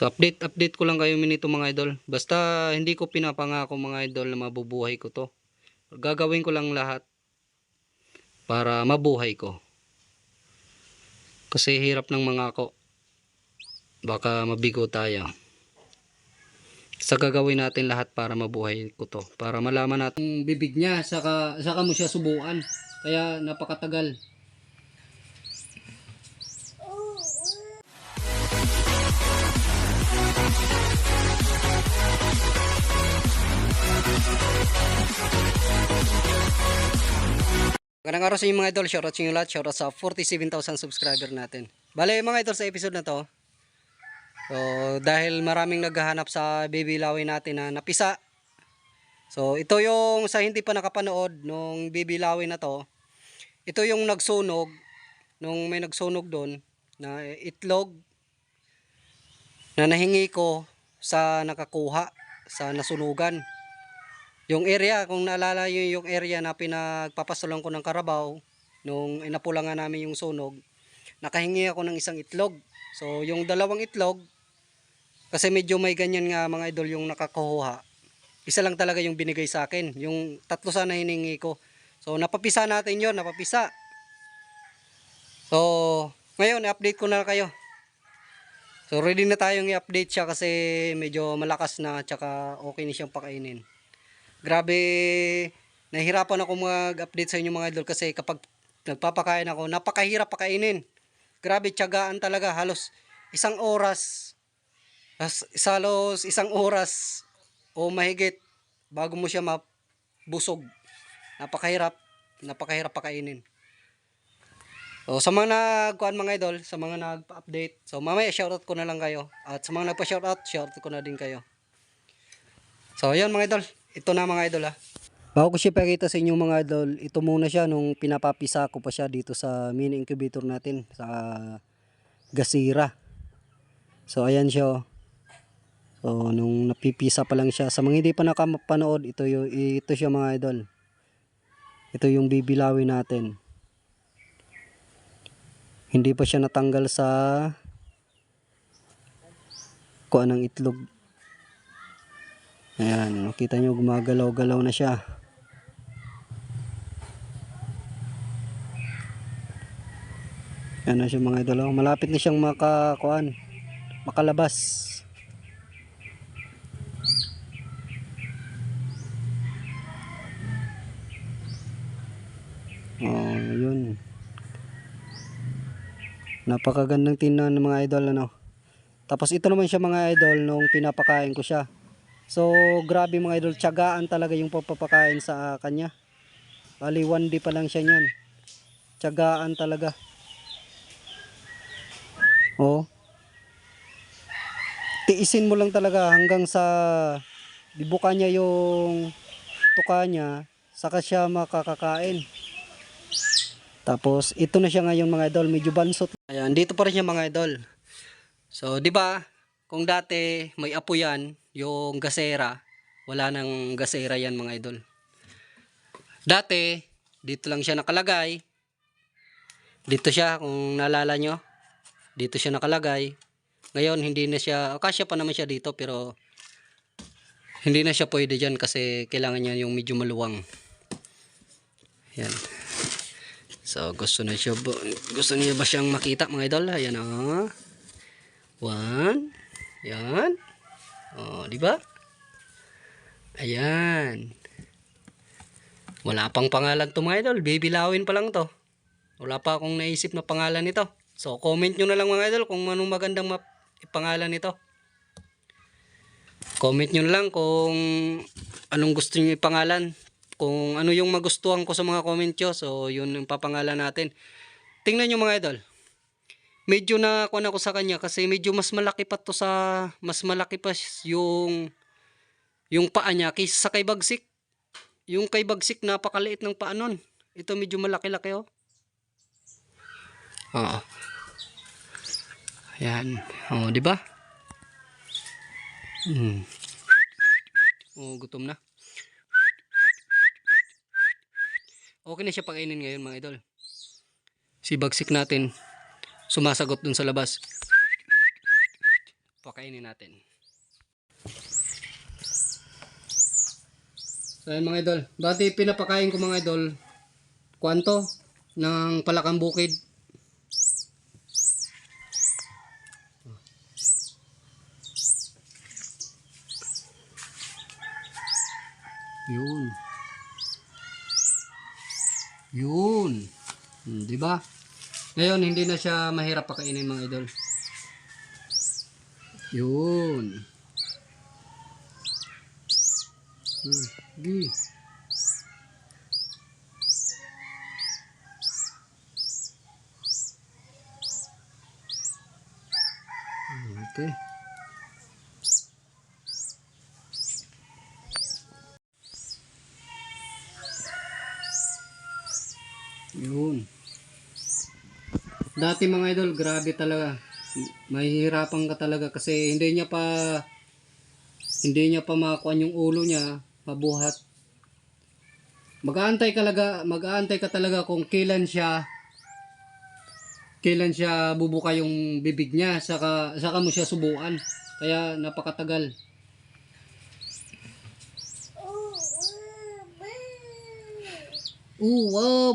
So update update ko lang kayo minito mga idol. Basta hindi ko pinapangako mga idol na mabubuhay ko to. Gagawin ko lang lahat para mabuhay ko. Kasi hirap ng mangako. Baka mabigo tayo. Sa gagawin natin lahat para mabuhay ko to. Para malaman natin bibig niya. Saka, saka mo siya subuan. Kaya napakatagal. Magandang araw sa inyo mga idol. Shoutout sa inyo lahat. Shoutout sa 47,000 subscriber natin. Bale mga idol sa episode na to. So dahil maraming naghahanap sa baby laway natin na napisa. So ito yung sa hindi pa nakapanood nung baby laway na to. Ito yung nagsunog nung may nagsunog doon na itlog na nahingi ko sa nakakuha sa nasunugan. Yung area, kung naalala nyo yung area na pinagpapasulong ko ng karabaw, nung inapula nga namin yung sunog, nakahingi ako ng isang itlog. So, yung dalawang itlog, kasi medyo may ganyan nga mga idol yung nakakuha. Isa lang talaga yung binigay sa akin. Yung tatlo sana hiningi ko. So, napapisa natin yon napapisa. So, ngayon, update ko na kayo. So, ready na tayong i-update siya kasi medyo malakas na, tsaka okay na siyang pakainin. Grabe, nahihirapan ako mag-update sa inyo mga idol kasi kapag nagpapakain ako, napakahirap pakainin. Grabe, tiyagaan talaga. Halos isang oras, halos isang oras o mahigit bago mo siya mabusog. Napakahirap, napakahirap pakainin. So, sa mga nagkuhan mga idol, sa mga nagpa-update, so mamaya shoutout ko na lang kayo. At sa mga nagpa-shoutout, shoutout ko na din kayo. So, ayun mga idol. Ito na mga idol ha. Bago ko siya pakita sa inyo mga idol, ito muna siya nung pinapapisa ko pa siya dito sa mini incubator natin sa Gasira. So, ayan siya. oh. So, nung napipisa pa lang siya. Sa mga hindi pa nakapanood, ito, ito siya mga idol. Ito yung bibilawin natin. Hindi pa siya natanggal sa kuha ng itlog. Ayan, nakita nyo gumagalaw-galaw na siya. Na siya mga idol. oh. Malapit na siyang makakuan, makalabas. Oh, yun. Napakagandang tingnan ng mga idol ano. Tapos ito naman siya mga idol nung pinapakain ko siya. So, grabe mga idol, tiyagaan talaga yung papapakain sa kanya. Bali, one day pa lang siya niyan. Tiyagaan talaga. Oh. Tiisin mo lang talaga hanggang sa dibuka niya yung tuka niya, saka siya makakakain. Tapos, ito na siya ngayon mga idol, medyo bansot. Ayan, dito pa rin siya mga idol. So, di ba, kung dati may apo yan, yung gasera, wala nang gasera yan mga idol. Dati, dito lang siya nakalagay. Dito siya, kung naalala nyo. Dito siya nakalagay. Ngayon, hindi na siya, kasya pa naman siya dito, pero hindi na siya pwede dyan kasi kailangan niya yung medyo maluwang. Yan. So, gusto na siya, gusto niya ba siyang makita mga idol? Ayan o. One. Yan. Oh, di ba? Ayan. Wala pang pangalan to mga idol. Bibilawin pa lang to. Wala pa akong naisip na pangalan nito. So, comment nyo na lang mga idol kung anong magandang map pangalan nito. Comment nyo na lang kung anong gusto nyo ipangalan. Kung ano yung magustuhan ko sa mga comment nyo. So, yun yung papangalan natin. Tingnan nyo mga idol medyo na ako ako sa kanya kasi medyo mas malaki pa to sa mas malaki pa yung yung paa niya kaysa sa kay Bagsik. Yung kay Bagsik napakaliit ng paa nun. Ito medyo malaki-laki oh. Oo. Ayan. Oh, di ba? Hmm. Oh, gutom na. Okay na siya pakainin ngayon mga idol. Si Bagsik natin sumasagot dun sa labas. pakainin natin. So ayun mga idol, dati pinapakain ko mga idol, kwanto ng palakang bukid. Yun. Yun. Hmm, di ba? Ngayon hindi na siya mahirap pakainin mga idol. Yun. Hmm. Hmm, Okay. Yun. Dati mga idol, grabe talaga. Mahihirapan ka talaga kasi hindi niya pa hindi niya pa makuha yung ulo niya, mabuhat. Mag-aantay ka talaga, mag-aantay ka talaga kung kailan siya kailan siya bubuka yung bibig niya, saka saka mo siya subukan. Kaya napakatagal.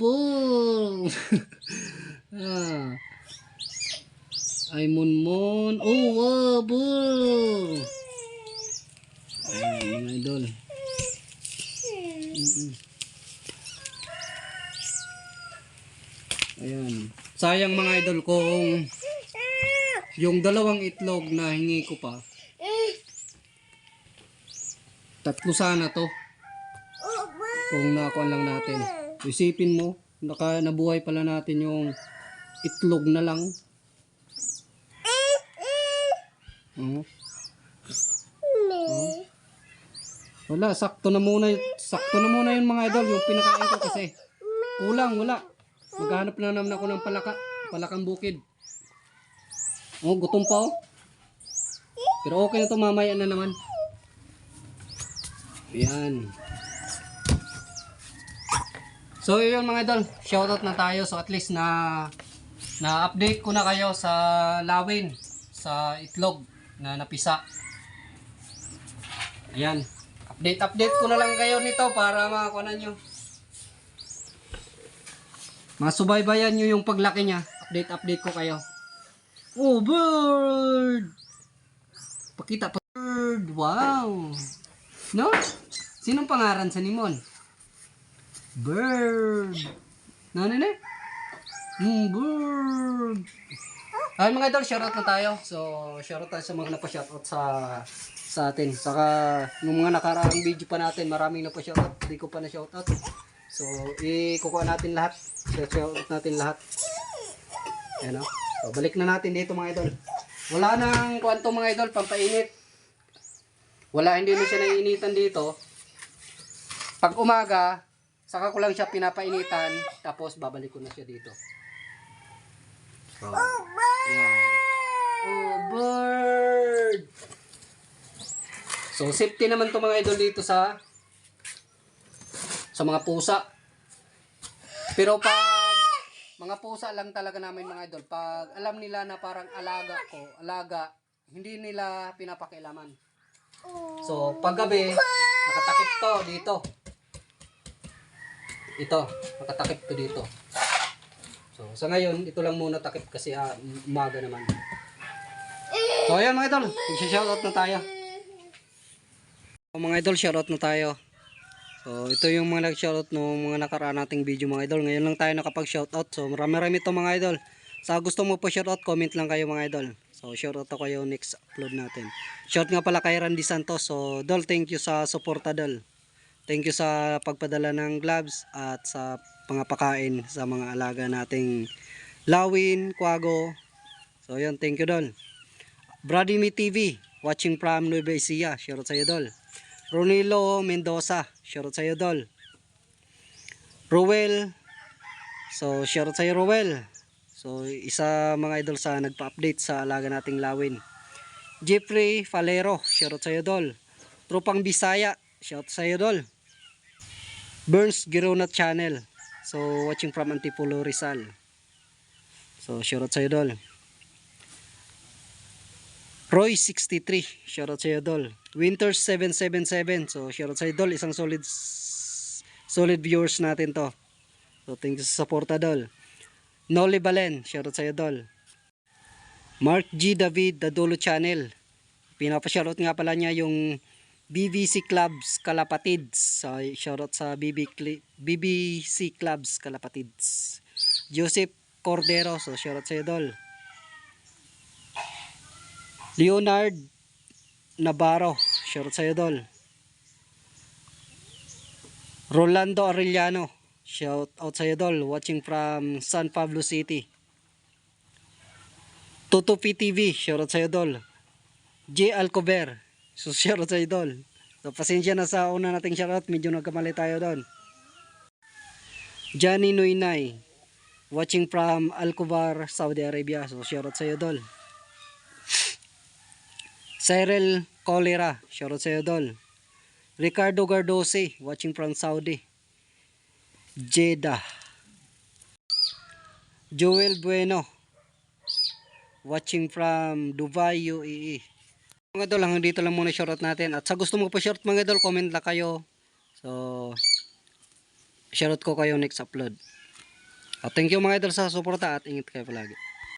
Boom! ah. Ay, munmon. Oh, wow, boom! Ayan, mga idol. Mm-mm. Ayan. Sayang mga idol kung yung dalawang itlog na hingi ko pa. Tatlo sana to. Kung nakuha lang natin. Isipin mo, naka, nabuhay pala natin yung itlog na lang. Oo. Wala, sakto na muna, sakto na muna yung mga idol, yung pinakain ko kasi. Kulang, wala. Maghanap na naman ako ng palaka, palakang bukid. Oh, gutom pa oh. Pero okay na to mamaya na naman. Yan. So yun mga idol, shoutout na tayo. So at least na na update ko na kayo sa lawin, sa itlog na napisa. Ayan. Update update ko na lang kayo nito para makakuha nyo. Masubaybayan nyo yung paglaki niya. Update update ko kayo. Oh, bird! Pakita pa. Bird! Wow! No? Sinong pangaran sa Nimon? Bird! No, no, no? Mm, bird! Ay mga idol, shoutout na tayo. So, shoutout tayo sa mga napa-shoutout sa sa atin. Saka, yung mga nakaraang video pa natin, maraming napa-shoutout. Hindi ko pa na-shoutout. So, ikukuha natin lahat. Shoutout natin lahat. Ayan o. So, balik na natin dito mga idol. Wala nang kwanto mga idol, pampainit. Wala, hindi na siya naiinitan dito. Pag umaga, saka ko lang siya pinapainitan, tapos babalik ko na siya dito. So, yan. Oh, bird! So, safety naman to mga idol dito sa sa mga pusa. Pero pag mga pusa lang talaga namin mga idol, pag alam nila na parang alaga ko, alaga, hindi nila pinapakialaman. So, pag gabi, nakatakip to dito. Ito, nakatakip to dito. So, sa ngayon, ito lang muna takip kasi ah, umaga naman. So, ayan mga idol, mag-shoutout na tayo. So, mga idol, shoutout na tayo. So, ito yung mga nag-shoutout no mga nakaraan nating video mga idol. Ngayon lang tayo nakapag-shoutout. So, marami-rami ito mga idol. Sa gusto mo po shoutout, comment lang kayo mga idol. So, shoutout ako kayo next upload natin. Shout nga pala kay Randy Santos. So, Dol, thank you sa suporta, Dol. Thank you sa pagpadala ng gloves at sa mga pakain sa mga alaga nating Lawin, Kwago. So, yun, thank you, Dol. Brady Me TV, watching from Nueva Ecija. Shoutout sa iyo, Dol. Ronilo Mendoza, shoutout sa iyo, Dol. Ruel, so shoutout sa iyo, Ruel. So, isa mga idol sa nagpa-update sa alaga nating lawin. Jeffrey Falero, shoutout sa iyo, Dol. Tropang Bisaya, shoutout sa iyo, Dol. Burns Girona Channel. So, watching from Antipolo, Rizal. So, shoutout sa iyo, Dol. Roy63, shoutout sa iyo, Dol. Winters777, so shoutout sa iyo, Dol. Isang solid solid viewers natin to. So thank you sa suporta, Dol. Noli Balen, shoutout sa iyo, Dol. Mark G. David, The Dolo Channel. Pinapa-shoutout nga pala niya yung BBC Clubs Kalapatids. So, shoutout sa BBC Clubs Kalapatids. Joseph Cordero, so shoutout sa iyo, Dol. Leonard Navarro, shoutout sa iyo, Dol. Rolando Arellano, shout out sa iyo, Dol. Watching from San Pablo City. Toto PTV, shoutout sa iyo, Dol. J. Alcover, so shoutout sa iyo, Dol. So pasensya na sa una nating shoutout, medyo nagkamali tayo doon. Johnny Nuinay, watching from Alcobar, Saudi Arabia. So shoutout sa iyo, Dol. Cyril Colera, shoutout sa iyo, Dol. Ricardo Gardose, watching from Saudi. Jeddah. Joel Bueno, watching from Dubai, UAE. Mga idol, hanggang dito lang muna shoutout natin. At sa gusto mo pa short mga idol, comment lang kayo. So, shoutout ko kayo next upload. At thank you mga idol sa suporta at ingat kayo palagi.